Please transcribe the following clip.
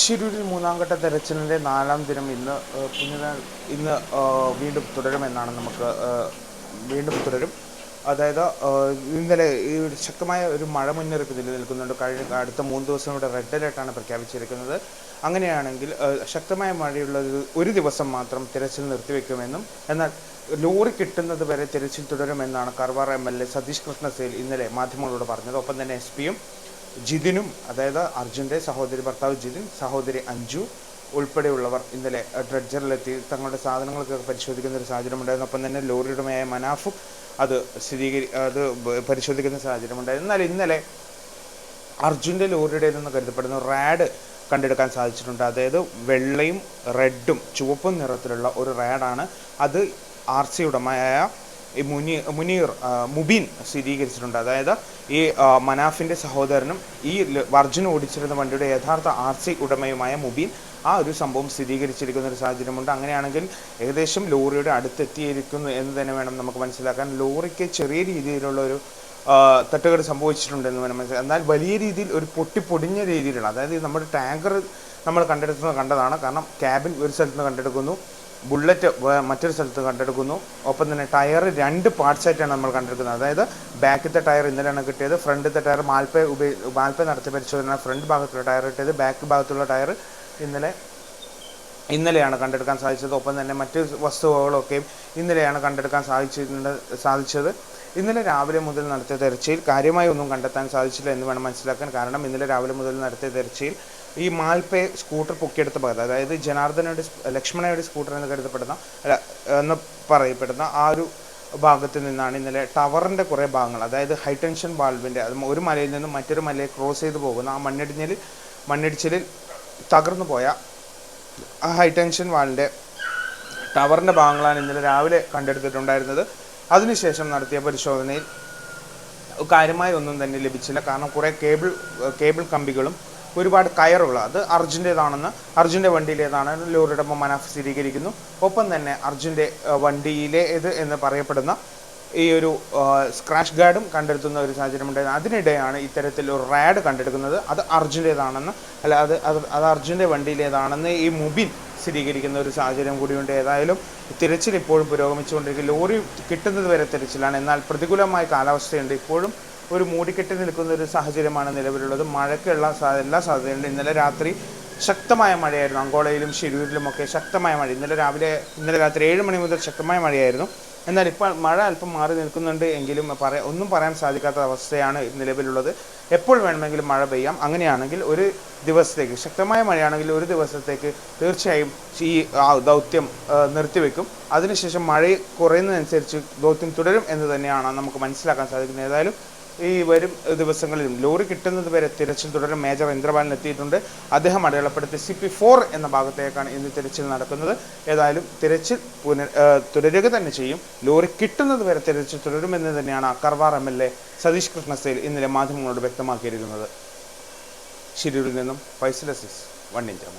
ശിരൂരിൽ മൂന്നാം ഘട്ട തെരച്ചിലിന്റെ നാലാം ദിനം ഇന്ന് പുനരാ ഇന്ന് വീണ്ടും തുടരുമെന്നാണ് നമുക്ക് വീണ്ടും തുടരും. അതായത് ഇന്നലെ ഈ ശക്തമായ ഒരു മഴ മുന്നറിയിപ്പ് നിലനിൽക്കുന്നുണ്ട് കഴിഞ്ഞ അടുത്ത മൂന്ന് ദിവസം ഇവിടെ റെഡ് അലേർട്ടാണ് പ്രഖ്യാപിച്ചിരിക്കുന്നത്. അങ്ങനെയാണെങ്കിൽ ശക്തമായ മഴയുള്ള ഒരു ദിവസം മാത്രം തിരച്ചിൽ നിർത്തിവെക്കുമെന്നും എന്നാൽ ലോറി കിട്ടുന്നത് വരെ തിരച്ചിൽ തുടരുമെന്നാണ് Karwar M L A Satish Krishna Sail ഇന്നലെ മാധ്യമങ്ങളോട് പറഞ്ഞത്. ഒപ്പം തന്നെ എസ് പിയും ജിതിനും അതായത് അർജുന്റെ സഹോദരി ഭർത്താവ് ജിതിൻ സഹോദരി അഞ്ജു ഉൾപ്പെടെയുള്ളവർ ഇന്നലെ ഡ്രഡ്ജറിലെത്തി. തങ്ങളുടെ സാധനങ്ങളൊക്കെ പരിശോധിക്കുന്ന ഒരു സാഹചര്യം ഉണ്ടായിരുന്നു ഒപ്പം തന്നെ ലോറി ഉടമയായ മനാഫും അത് സ്ഥിരീകരി അത് പരിശോധിക്കുന്ന സാഹചര്യം ഉണ്ടായിരുന്നു എന്നാൽ ഇന്നലെ അർജുന്റെ ലോറിയുടേതെന്ന് കരുതപ്പെടുന്ന റാഡ് കണ്ടെടുക്കാൻ സാധിച്ചിട്ടുണ്ട്. അതായത് വെള്ളയും റെഡും ചുവപ്പും നിറത്തിലുള്ള ഒരു റാഡാണ്. അത് ആർ സി ഉടമയായ ഈ മുനി മുനീർ മുബീൻ സ്ഥിരീകരിച്ചിട്ടുണ്ട്. അതായത് ഈ മനാഫിന്റെ സഹോദരനും ഈ ല- ഓടിച്ചിരുന്ന വണ്ടിയുടെ യഥാർത്ഥ ആർ സി ഉടമയുമായ മുബീൻ ആ ഒരു സംഭവം സ്ഥിരീകരിച്ചിരിക്കുന്ന ഒരു സാഹചര്യമുണ്ട്. അങ്ങനെയാണെങ്കിൽ ഏകദേശം ലോറിയുടെ അടുത്തെത്തിയിരിക്കുന്നു എന്ന് തന്നെ വേണം നമുക്ക് മനസ്സിലാക്കാൻ. ലോറിക്ക് ചെറിയ രീതിയിലുള്ള ഒരു തട്ടുകട സംഭവിച്ചിട്ടുണ്ടെന്ന് വേണം മനസ്സിലാക്കാം എന്നാൽ വലിയ രീതിയിൽ ഒരു പൊട്ടിപ്പൊടിഞ്ഞ രീതിയിലുള്ള അതായത് നമ്മുടെ ടാങ്കർ നമ്മൾ കണ്ടെടുക്കുന്നത് കണ്ടതാണ്. കാരണം ക്യാബിൻ ഒരു സ്ഥലത്ത് നിന്ന് കണ്ടെടുക്കുന്നു. ബുള്ളറ്റ് മറ്റൊരു സ്ഥലത്ത് കണ്ടെടുക്കുന്നു. ഒപ്പം തന്നെ ടയർ രണ്ട് പാർട്സ് ആയിട്ടാണ് നമ്മൾ കണ്ടെടുക്കുന്നത്. അതായത് ബാക്കിലത്തെ ടയർ ഇന്നലെയാണ് കിട്ടിയത് ഫ്രണ്ടിലത്തെ ടയർ മാൽപ്പ ഉപയോഗി മാൽപ്പ നടത്തിയ പരിശോധന ഫ്രണ്ട് ഭാഗത്തുള്ള ടയർ കിട്ടിയത് ബാക്ക് ഭാഗത്തുള്ള ടയർ ഇന്നലെ ഇന്നലെയാണ് കണ്ടെടുക്കാൻ സാധിച്ചത്. ഒപ്പം തന്നെ മറ്റ് വസ്തുവകളൊക്കെയും ഇന്നലെയാണ് കണ്ടെടുക്കാൻ സാധിച്ചിട്ടുണ്ട് സാധിച്ചത്. ഇന്നലെ രാവിലെ മുതൽ നടത്തിയ തെരച്ചിൽ കാര്യമായി ഒന്നും കണ്ടെത്താൻ സാധിച്ചില്ല എന്ന് വേണം മനസ്സിലാക്കാൻ. കാരണം ഇന്നലെ രാവിലെ മുതൽ നടത്തിയ തെരച്ചിൽ ഈ മാൽപേ സ്കൂട്ടർ പൊക്കിയെടുത്ത ഭാഗത്ത് അതായത് ജനാർദ്ദനയുടെ ലക്ഷ്മണയുടെ സ്കൂട്ടർ എന്ന് കരുതപ്പെടുന്ന അല്ല എന്ന് പറയപ്പെടുന്ന ആ ഒരു ഭാഗത്ത് നിന്നാണ് ഇന്നലെ ടവറിന്റെ കുറേ ഭാഗങ്ങൾ അതായത് ഹൈടെൻഷൻ വാൾവിന്റെ ഒരു മലയിൽ നിന്നും മറ്റൊരു മലയെ ക്രോസ് ചെയ്ത് പോകുന്ന ആ മണ്ണിടിഞ്ഞിൽ മണ്ണിടിച്ചിലിൽ തകർന്നു പോയ ആ ഹൈടെൻഷൻ വാളിന്റെ ടവറിന്റെ ഭാഗങ്ങളാണ് ഇന്നലെ രാവിലെ കണ്ടെടുത്തിട്ടുണ്ടായിരുന്നത്. അതിനുശേഷം നടത്തിയ പരിശോധനയിൽ കാര്യമായി ഒന്നും തന്നെ ലഭിച്ചില്ല. കാരണം കുറേ കേബിൾ കേബിൾ കമ്പികളും ഒരുപാട് കയറുകൾ അത് അർജുന്റേതാണെന്ന് അർജുന്റെ വണ്ടിയിലേതാണ് ലോറിയുടെ മനാഫ് സ്ഥിരീകരിക്കുന്നു. ഒപ്പം തന്നെ അർജുന്റെ വണ്ടിയിലെ ഇത് എന്ന് പറയപ്പെടുന്ന ഈ ഒരു സ്ക്രാച്ച് ഗാർഡും കണ്ടെടുത്തുന്ന ഒരു സാഹചര്യം ഉണ്ടായിരുന്നു. അതിനിടെയാണ് ഇത്തരത്തിൽ ഒരു റാഡ് കണ്ടെടുക്കുന്നത്. അത് അർജുന്റേതാണെന്ന് അല്ല അത് അത് അത് അർജുന്റെ വണ്ടിയിലേതാണെന്ന് ഈ മുബിൻ സ്ഥിരീകരിക്കുന്ന ഒരു സാഹചര്യം കൂടിയുണ്ട്. ഏതായാലും തിരച്ചിൽ ഇപ്പോഴും പുരോഗമിച്ചുകൊണ്ടിരിക്കും ലോറി കിട്ടുന്നത് വരെ തിരച്ചിലാണ്. എന്നാൽ പ്രതികൂലമായ കാലാവസ്ഥയുണ്ട്. ഇപ്പോഴും ഒരു മൂടിക്കെട്ടി നിൽക്കുന്ന ഒരു സാഹചര്യമാണ് നിലവിലുള്ളത്. മഴയ്ക്കുള്ള എല്ലാ സാധ്യതയുണ്ട് ഇന്നലെ രാത്രി ശക്തമായ മഴയായിരുന്നു. അങ്കോളയിലും ഷിരൂരിലുമൊക്കെ ശക്തമായ മഴ. ഇന്നലെ രാവിലെ ഇന്നലെ രാത്രി ഏഴ് മണി മുതൽ ശക്തമായ മഴയായിരുന്നു. എന്നാൽ ഇപ്പോൾ മഴ അല്പം മാറി നിൽക്കുന്നുണ്ട് എങ്കിലും പറയാ ഒന്നും പറയാൻ സാധിക്കാത്ത അവസ്ഥയാണ് നിലവിലുള്ളത്. എപ്പോൾ വേണമെങ്കിലും മഴ പെയ്യാം. അങ്ങനെയാണെങ്കിൽ ഒരു ദിവസത്തേക്ക് ശക്തമായ മഴയാണെങ്കിൽ ഒരു ദിവസത്തേക്ക് തീർച്ചയായും ഈ ദൗത്യം നിർത്തിവെക്കും. അതിനുശേഷം മഴ കുറയുന്നതനുസരിച്ച് ദൗത്യം തുടരും എന്ന് തന്നെയാണ് നമുക്ക് മനസ്സിലാക്കാൻ സാധിക്കുന്നത്. ഏതായാലും ഈ വരും ദിവസങ്ങളിലും ലോറി കിട്ടുന്നത് വരെ തിരച്ചിൽ തുടരും മേജർ ഇന്ദ്രബാലൻ എത്തിയിട്ടുണ്ട്. അദ്ദേഹം അടയാളപ്പെടുത്തി സി പി ഫോർ എന്ന ഭാഗത്തേക്കാണ് ഇന്ന് തിരച്ചിൽ നടക്കുന്നത്. ഏതായാലും തിരച്ചിൽ പുനർ തുടരുക തന്നെ ചെയ്യും. ലോറി കിട്ടുന്നത് വരെ തിരച്ചിൽ തുടരുമെന്ന് തന്നെയാണ് Karwar M L A Satish Krishna Sail ഇന്നലെ മാധ്യമങ്ങളോട് വ്യക്തമാക്കിയിരിക്കുന്നത്. ശിരൂരിൽ നിന്നും ഫൈസലസിസ് വൺ ഇന്ത്യ